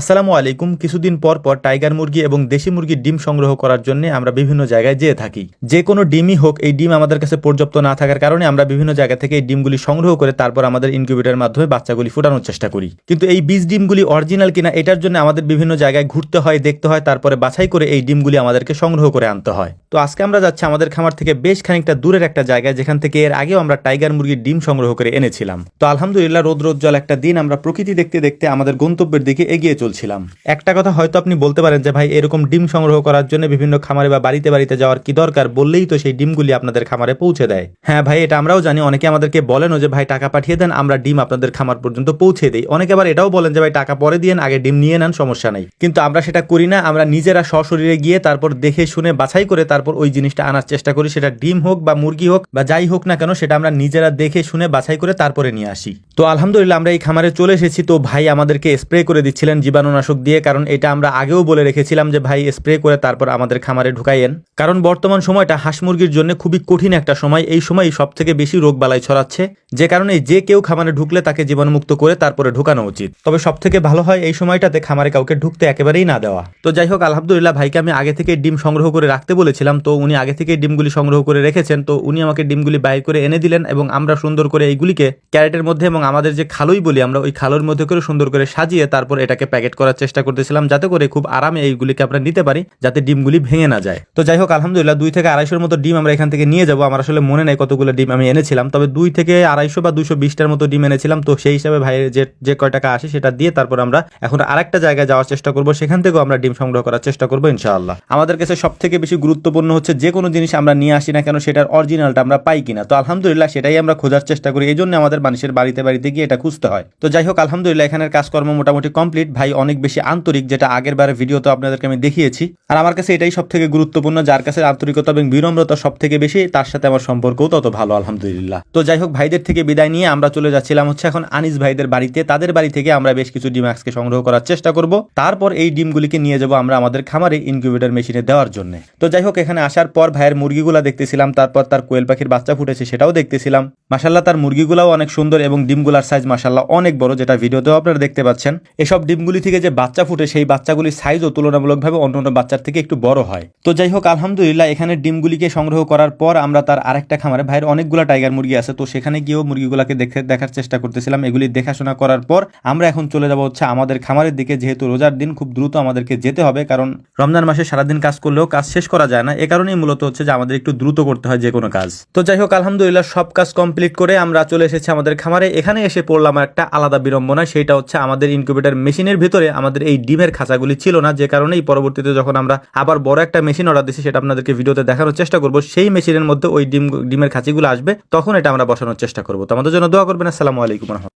আসসালামু আলাইকুম। কিছুদিন পর পর টাইগার মুরগি এবং দেশি মুরগির ডিম সংগ্রহ করার জন্য আমরা বিভিন্ন জায়গায় যেয়ে থাকি। যে কোনো ডিমই হোক, এই ডিম আমাদের কাছে পর্যাপ্ত না থাকার কারণে আমরা বিভিন্ন জায়গা থেকে এই ডিমগুলি সংগ্রহ করে তারপর আমাদের ইনকিউবেটরের মাধ্যমে বাচ্চাগুলি ফুটানোর চেষ্টা করি। কিন্তু এই বীজ ডিমগুলি অরিজিনাল কিনা, এটার জন্য আমাদের বিভিন্ন জায়গায় ঘুরতে হয়, দেখতে হয়, তারপরে বাছাই করে এই ডিমগুলি আমাদেরকে সংগ্রহ করে আনতে হয়। তো আজকে আমরা যাচ্ছি আমাদের খামার থেকে বেশ খানিকটা দূরের একটা জায়গায়, যেখান থেকে এর আগেও আমরা টাইগার মুরগির ডিম সংগ্রহ করে এনেছিলাম। তো আলহামদুলিল্লাহ রোদ্রোজ্জ্বল একটা দিন, আমরা প্রকৃতি দেখতে দেখতে আমাদের গন্তব্যের দিকে এগিয়ে চলছিলাম একটা কথা হয়তো আপনি বলতে পারেন যে, ভাই, এরকম ডিম সংগ্রহ করার জন্য বিভিন্ন খামারে বা বাড়িতে বাড়িতে যাওয়ার কি দরকার? বললেই তো সেই ডিমগুলি আপনাদের খামারে পৌঁছে দেয়। হ্যাঁ ভাই, এটা আমরাও জানি। অনেকে আমাদেরকে বলেনও যে, ভাই, টাকা পাঠিয়ে দেন, আমরা ডিম আপনাদের খামার পর্যন্ত পৌঁছে দিই। অনেকে আবার এটাও বলেন যে, ভাই, টাকা পরে দিয়েন আগে ডিম নিয়ে নেন, সমস্যা নাই। কিন্তু আমরা সেটা করি না। আমরা নিজেরা সশরীরে গিয়ে তারপর দেখে শুনে বাছাই করে তারপর ওই জিনিসটা আনার চেষ্টা করি। সেটা ডিম হোক বা মুরগি হোক বা যাই হোক না কেন, সেটা আমরা নিজেরা দেখে শুনে বাছাই করে তারপরে নিয়ে আসি। তো আলহামদুলিল্লাহ আমরা এই খামারে চলে এসেছি। তো ভাই আমাদেরকে স্প্রে করে দিচ্ছিলেন জীবাণুনাশক দিয়ে, কারণ এটা আমরা আগেও বলে রেখেছিলাম যে ভাই স্প্রে করে তারপর আমাদের খামারে ঢুকাইয়েন। কারণ বর্তমান সময়টা হাঁস মুরগির জন্য খুবই কঠিন একটা সময়, এই সময় সব থেকে বেশি রোগ বালাই ছড়াচ্ছে। যে কারণে যে কেউ খামারে ঢুকলে তাকে জীবাণুমুক্ত করে তারপরে ঢুকানো উচিত। তবে সব থেকে ভালো হয় এই সময়টাতে খামারে কাউকে ঢুকতে একেবারেই না দেওয়া। তো যাই হোক, আলহামদুলিল্লাহ ভাইকে আমি আগে থেকে ডিম সংগ্রহ করে রাখতে বলেছিলাম। তো উনি আগে থেকে ডিমগুলি সংগ্রহ করে রেখেছেন। তো উনি আমাকে ডিমগুলি বাইর করে এনে দিলেন এবং আমরা সুন্দর করে এইগুলিকে ক্যারেটের মধ্যে এবং আমাদের যে খালুই বলি, আমরা ওই খালোর মধ্যে করে সুন্দর করে সাজিয়ে তারপর এটাকে প্যাকেট করার চেষ্টা করতেছিলাম যাতে করে খুব আরামে এইগুলিকে আমরা নিতে পারি, যাতে ডিমগুলি ভেঙে না যায়। তো যাই হোক, আলহামদুলিল্লাহ দুই থেকে আড়াইশোর মতো ডিম আমরা এখান থেকে নিয়ে যাব। আমার আসলে মনে নেই কতগুলো ডিম আমি এনেছিলাম, তবে দুই থেকে আড়াইশো বা দুশো বিশটার মতো ডিম এনেছিলাম। তো সেই হিসাবে ভাইয়ের যে যে কয় টাকা আসে সেটা দিয়ে তারপর আমরা এখন আরেকটা জায়গায় যাওয়ার চেষ্টা করব। সেখান থেকেও আমরা ডিম সংগ্রহ করার চেষ্টা করব ইনশাআল্লাহ। আমাদের কাছে সব থেকে বেশি গুরুত্বপূর্ণ হচ্ছে যে কোনো জিনিস আমরা নিয়ে আসি না কেন, সেটার অরিজিনালটা আমরা পাই কিনা। তো আলহামদুলিল্লাহ সেটাই আমরা খোঁজার চেষ্টা করি। এই জন্য আমাদের মানুষের বাড়িতে বাড়িতে গিয়ে এটা খুঁজতে হয়। তো যাই হোক, আলহামদুলিল্লাহ এখানের কাজকর্ম মোটামুটি কমপ্লিট। ভাই, অনেক বেশি আন্তরিক, যেটা আগের বারে ভিডিওতে আপনাদেরকে আমি দেখিয়েছি। আর আমার কাছে এটাই সব থেকে গুরুত্বপূর্ণ, যার কাছে আন্তরিকতা এবং বিনম্রতা সব থেকে বেশি, তার সাথে আমার সম্পর্কও তত ভালো, আলহামদুলিল্লাহ। তো যাই হোক, ভাইদের থেকে বিদায় নিয়ে আমরা চলে যাচ্ছিলাম হচ্ছে এখন আনিস ভাইদের বাড়িতে। তাদের বাড়ি থেকে আমরা বেশ কিছু ডিম আজকে সংগ্রহ করার চেষ্টা করব। তারপর এই ডিমগুলিকে নিয়ে যাব আমরা আমাদের খামারে ইনকিউবেটর মেশিনে দেওয়ার জন্য। তো যাই হোক, এখানে আসার পর ভাইয়ের মুরগিগুলা দেখতেছিলাম, তারপর তার কোয়েল পাখির বাচ্চা ফুটেছে সেটাও দেখতেছিলাম। মাসাল্লাহ তার মুরগিগুলাও অনেক সুন্দর এবং ডিমগুলার সাইজ মাসাল্লাহ অনেক বড়, যেটা ভিডিওতেও আপনারা দেখতে পাচ্ছেন। এসব ডিমগুলি থেকে যে বাচ্চা ফুটে, সেই বাচ্চাগুলির সাইজও তুলনামূলকভাবে অন্য অন্য বাচ্চার থেকে একটু বড় হয়। তো যাই হোক, আলহামদুলিল্লাহ, এখানে ডিমগুলিকে সংগ্রহ করার পর আমরা তার আরেকটা খামারে, ভাইয়ের অনেকগুলো টাইগার মুরগি আছে, তো সেখানে গিয়েও মুরগিগুলোকে দেখে, দেখার চেষ্টা করতেছিলাম। এগুলি দেখাশোনা করার পর আমরা এখন চলে যাব হচ্ছে আমাদের খামারের দিকে, যেহেতু রোজার দিন, খুব দ্রুত আমাদেরকে যেতে হবে, কারণ রমজান মাসে সারাদিন কাজ করলেও কাজ শেষ করা যায় না। এ কারণেই মূলত হচ্ছে যে আমাদের একটু দ্রুত করতে হয় যে কোনো কাজ। তো যাই হোক, আলহামদুলিল্লাহ, সব কাজ কমপ্লিট করে আমরা চলে এসেছি আমাদের খামারে। এখানে এসে পড়লাম একটা আলাদা বিড়ম্বনা সেটা হচ্ছে আমাদের ইনকিউবেটার মেশিনের ভিতরে আমাদের এই ডিমের খাঁচাগুলি ছিল না, যে কারণেই পরবর্তীতে যখন আমরা আবার বড় একটা মেশিন অর্ডার দিচ্ছি সেটা আপনাদেরকে ভিডিওতে দেখানোর চেষ্টা করব, সেই মেশিনের মধ্যে ওই ডিম, ডিমের খাঁচিগুলো আসবে, তখন এটা আমরা বসানোর চেষ্টা করব। তোমাদের জন্য দোয়া করবেন, আসসালামু আলাইকুম